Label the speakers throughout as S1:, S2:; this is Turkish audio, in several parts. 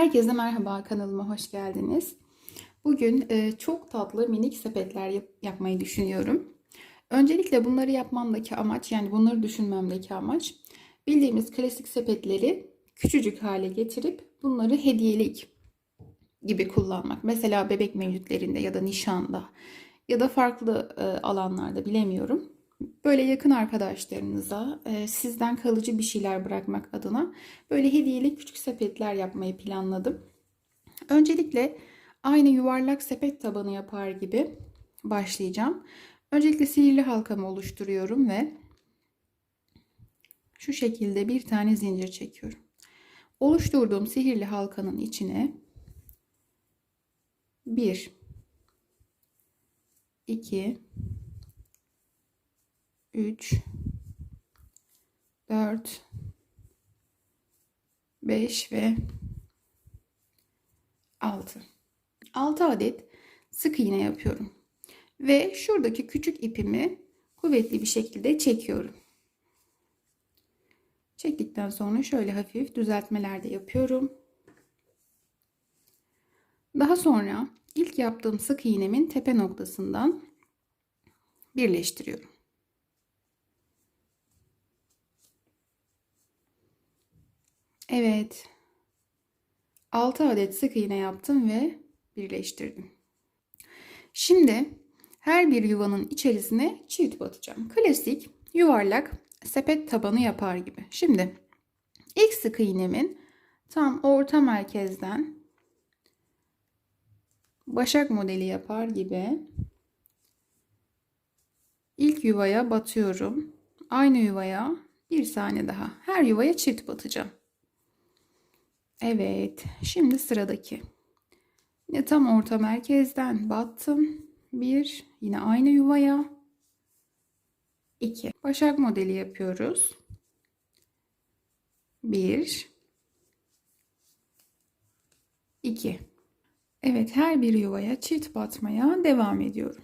S1: Herkese merhaba kanalıma hoş geldiniz. Bugün e, çok tatlı minik sepetler yap- yapmayı düşünüyorum. Öncelikle bunları yapmamdaki amaç yani bunları düşünmemdeki amaç bildiğimiz klasik sepetleri küçücük hale getirip bunları hediyelik gibi kullanmak. Mesela bebek mevlütlerinde ya da nişanda ya da farklı e, alanlarda bilemiyorum. Böyle yakın arkadaşlarınıza e, sizden kalıcı bir şeyler bırakmak adına böyle hediyelik küçük sepetler yapmayı planladım. Öncelikle aynı yuvarlak sepet tabanı yapar gibi başlayacağım. Öncelikle sihirli halkamı oluşturuyorum ve şu şekilde bir tane zincir çekiyorum. Oluşturduğum sihirli halkanın içine 1 2 3 4 5 ve 6. 6 adet sık iğne yapıyorum. Ve şuradaki küçük ipimi kuvvetli bir şekilde çekiyorum. Çektikten sonra şöyle hafif düzeltmeler de yapıyorum. Daha sonra ilk yaptığım sık iğnemin tepe noktasından birleştiriyorum. Evet. 6 adet sık iğne yaptım ve birleştirdim. Şimdi her bir yuvanın içerisine çift batacağım. Klasik yuvarlak sepet tabanı yapar gibi. Şimdi ilk sık iğnemin tam orta merkezden başak modeli yapar gibi ilk yuvaya batıyorum. Aynı yuvaya bir tane daha. Her yuvaya çift batacağım. Evet. Şimdi sıradaki. Yine tam orta merkezden battım. Bir. Yine aynı yuvaya. iki. Başak modeli yapıyoruz. Bir. iki. Evet her bir yuvaya çift batmaya devam ediyorum.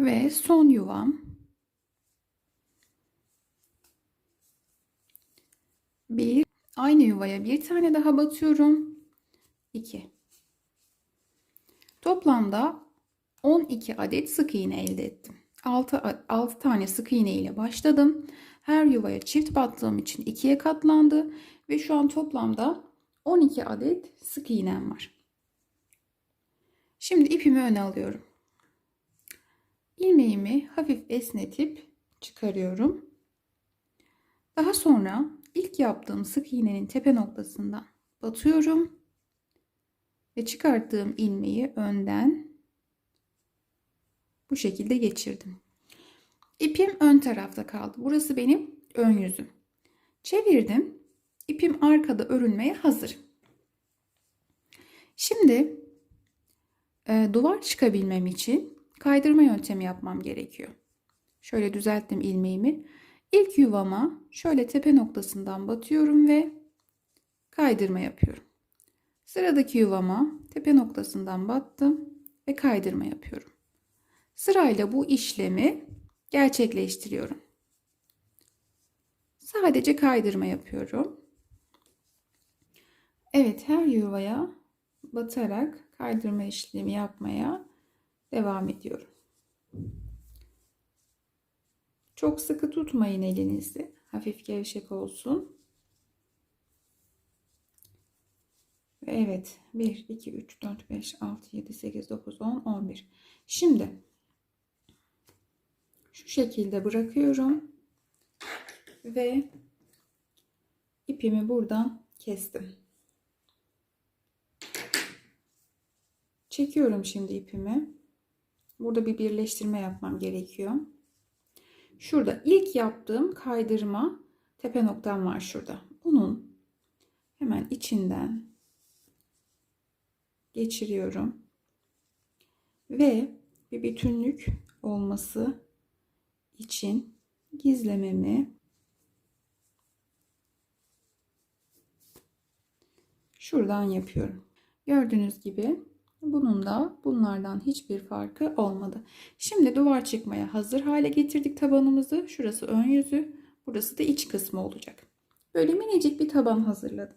S1: Ve son yuvam. Bir. Aynı yuvaya bir tane daha batıyorum. 2. Toplamda 12 adet sık iğne elde ettim. 6, 6 tane sık iğne ile başladım. Her yuvaya çift battığım için 2'ye katlandı. Ve şu an toplamda 12 adet sık iğnem var. Şimdi ipimi öne alıyorum. İlmeğimi hafif esnetip çıkarıyorum. Daha sonra ilk yaptığım sık iğnenin tepe noktasından batıyorum ve çıkarttığım ilmeği önden bu şekilde geçirdim. İpim ön tarafta kaldı. Burası benim ön yüzüm. Çevirdim. İpim arkada örülmeye hazır. Şimdi e, duvar çıkabilmem için kaydırma yöntemi yapmam gerekiyor. Şöyle düzelttim ilmeğimi. İlk yuvama şöyle tepe noktasından batıyorum ve kaydırma yapıyorum. Sıradaki yuvama tepe noktasından battım ve kaydırma yapıyorum. Sırayla bu işlemi gerçekleştiriyorum. Sadece kaydırma yapıyorum. Evet her yuvaya batarak kaydırma işlemi yapmaya devam ediyorum. Çok sıkı tutmayın elinizi. Hafif gevşek olsun. Evet. 1, 2, 3, 4, 5, 6, 7, 8, 9, 10, 11. Şimdi şu şekilde bırakıyorum. Ve ipimi buradan kestim. Çekiyorum şimdi ipimi. Burada bir birleştirme yapmam gerekiyor. Şurada ilk yaptığım kaydırma tepe noktam var şurada. Bunun hemen içinden geçiriyorum. Ve bir bütünlük olması için gizlememi şuradan yapıyorum. Gördüğünüz gibi Bunun da bunlardan hiçbir farkı olmadı. Şimdi duvar çıkmaya hazır hale getirdik tabanımızı. Şurası ön yüzü, burası da iç kısmı olacak. Böyle minicik bir taban hazırladım.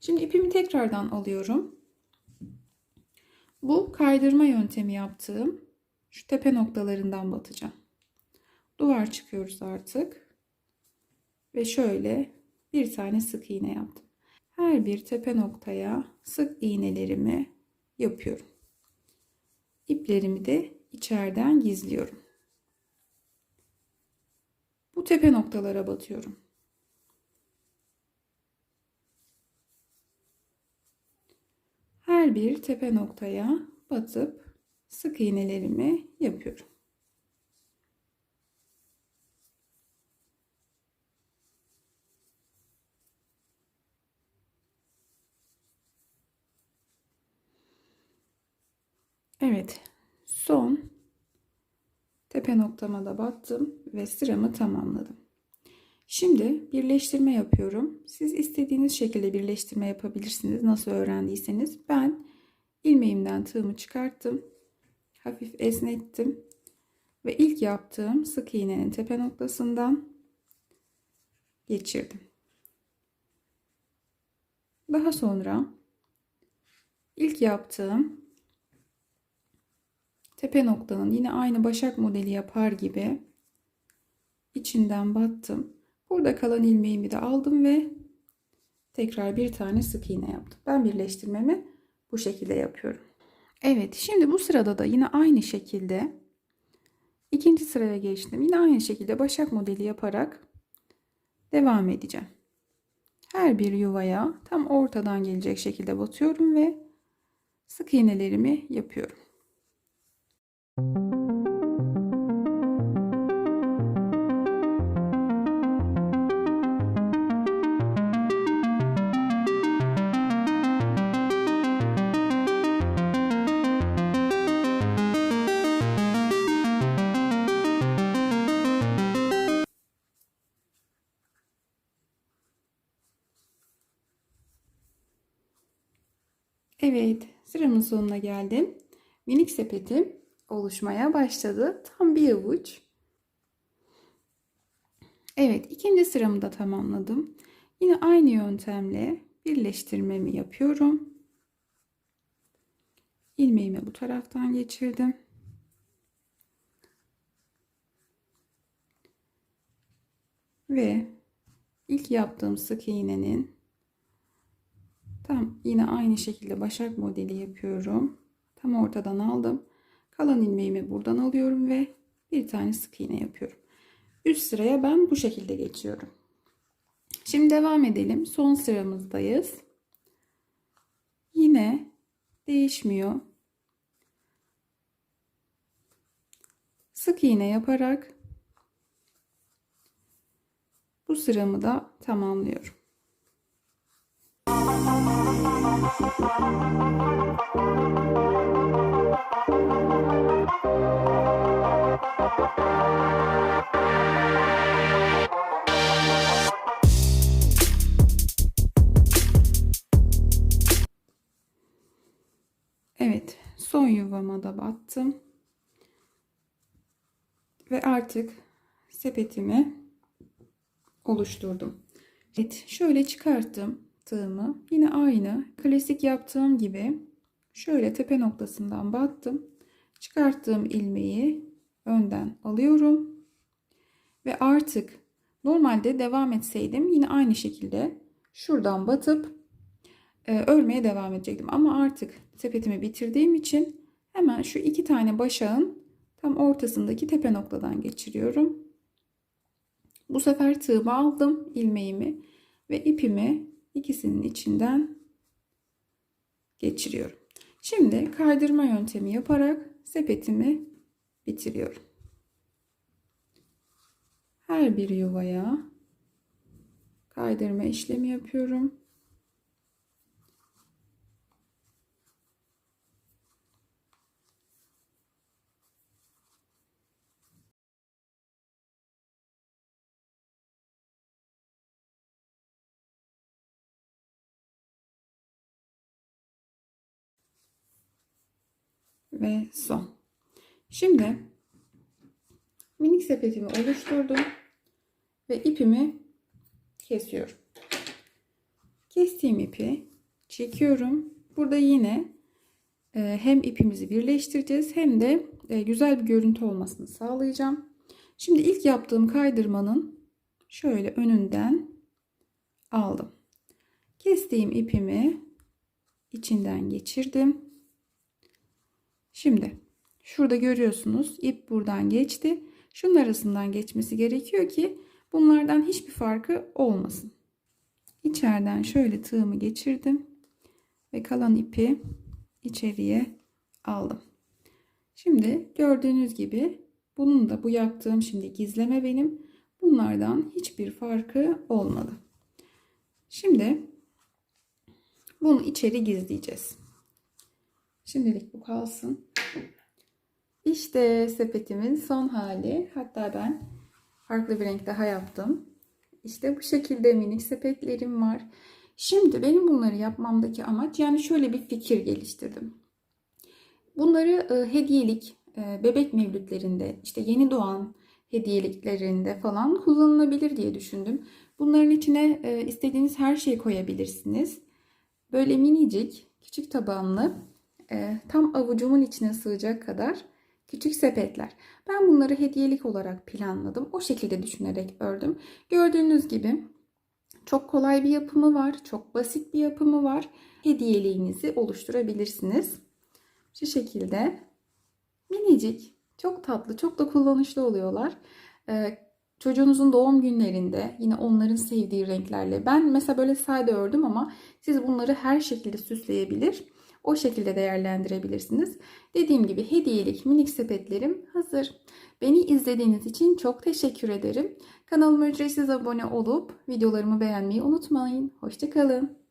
S1: Şimdi ipimi tekrardan alıyorum. Bu kaydırma yöntemi yaptığım şu tepe noktalarından batacağım. Duvar çıkıyoruz artık. Ve şöyle bir tane sık iğne yaptım. Her bir tepe noktaya sık iğnelerimi yapıyorum. İplerimi de içeriden gizliyorum. Bu tepe noktalara batıyorum. Her bir tepe noktaya batıp sık iğnelerimi yapıyorum. Evet. Son tepe noktama da battım ve sıramı tamamladım. Şimdi birleştirme yapıyorum. Siz istediğiniz şekilde birleştirme yapabilirsiniz. Nasıl öğrendiyseniz. Ben ilmeğimden tığımı çıkarttım. Hafif esnettim. Ve ilk yaptığım sık iğnenin tepe noktasından geçirdim. Daha sonra ilk yaptığım tepe noktanın yine aynı başak modeli yapar gibi içinden battım. Burada kalan ilmeğimi de aldım ve tekrar bir tane sık iğne yaptım. Ben birleştirmemi bu şekilde yapıyorum. Evet şimdi bu sırada da yine aynı şekilde ikinci sıraya geçtim. Yine aynı şekilde başak modeli yaparak devam edeceğim. Her bir yuvaya tam ortadan gelecek şekilde batıyorum ve sık iğnelerimi yapıyorum. Evet, sıramın sonuna geldim. Minik sepetim oluşmaya başladı. Tam bir avuç. Evet, ikinci sıramı da tamamladım. Yine aynı yöntemle birleştirmemi yapıyorum. İlmeğimi bu taraftan geçirdim. Ve ilk yaptığım sık iğnenin tam yine aynı şekilde başak modeli yapıyorum. Tam ortadan aldım. Kalan ilmeğimi buradan alıyorum ve bir tane sık iğne yapıyorum. Üst sıraya ben bu şekilde geçiyorum. Şimdi devam edelim. Son sıramızdayız. Yine değişmiyor. Sık iğne yaparak bu sıramı da tamamlıyorum. Evet, son yuvama da battım. Ve artık sepetimi oluşturdum. Evet, şöyle çıkarttım tığımı. Yine aynı klasik yaptığım gibi şöyle tepe noktasından battım. Çıkarttığım ilmeği önden alıyorum. Ve artık normalde devam etseydim yine aynı şekilde şuradan batıp örmeye devam edecektim. Ama artık sepetimi bitirdiğim için hemen şu iki tane başağın tam ortasındaki tepe noktadan geçiriyorum. Bu sefer tığımı aldım ilmeğimi ve ipimi ikisinin içinden geçiriyorum. Şimdi kaydırma yöntemi yaparak sepetimi bitiriyorum. Her bir yuvaya kaydırma işlemi yapıyorum. Ve son. Şimdi minik sepetimi oluşturdum ve ipimi kesiyorum. Kestiğim ipi çekiyorum. Burada yine e, hem ipimizi birleştireceğiz hem de e, güzel bir görüntü olmasını sağlayacağım. Şimdi ilk yaptığım kaydırmanın şöyle önünden aldım. Kestiğim ipimi içinden geçirdim. Şimdi şurada görüyorsunuz ip buradan geçti. Şunun arasından geçmesi gerekiyor ki bunlardan hiçbir farkı olmasın. İçeriden şöyle tığımı geçirdim ve kalan ipi içeriye aldım. Şimdi gördüğünüz gibi bunun da bu yaptığım şimdi gizleme benim. Bunlardan hiçbir farkı olmadı. Şimdi bunu içeri gizleyeceğiz. Şimdilik bu kalsın. İşte sepetimin son hali. Hatta ben farklı bir renk daha yaptım. İşte bu şekilde minik sepetlerim var. Şimdi benim bunları yapmamdaki amaç yani şöyle bir fikir geliştirdim. Bunları e, hediyelik, e, bebek mevlütlerinde, işte yeni doğan hediyeliklerinde falan kullanılabilir diye düşündüm. Bunların içine e, istediğiniz her şeyi koyabilirsiniz. Böyle minicik, küçük tabanlı, e, tam avucumun içine sığacak kadar küçük sepetler. Ben bunları hediyelik olarak planladım. O şekilde düşünerek ördüm. Gördüğünüz gibi çok kolay bir yapımı var. Çok basit bir yapımı var. Hediyeliğinizi oluşturabilirsiniz. Şu şekilde minicik, çok tatlı, çok da kullanışlı oluyorlar. Ee, çocuğunuzun doğum günlerinde yine onların sevdiği renklerle. Ben mesela böyle sade ördüm ama siz bunları her şekilde süsleyebilir. O şekilde değerlendirebilirsiniz. Dediğim gibi hediyelik minik sepetlerim hazır. Beni izlediğiniz için çok teşekkür ederim. Kanalıma ücretsiz abone olup videolarımı beğenmeyi unutmayın. Hoşçakalın.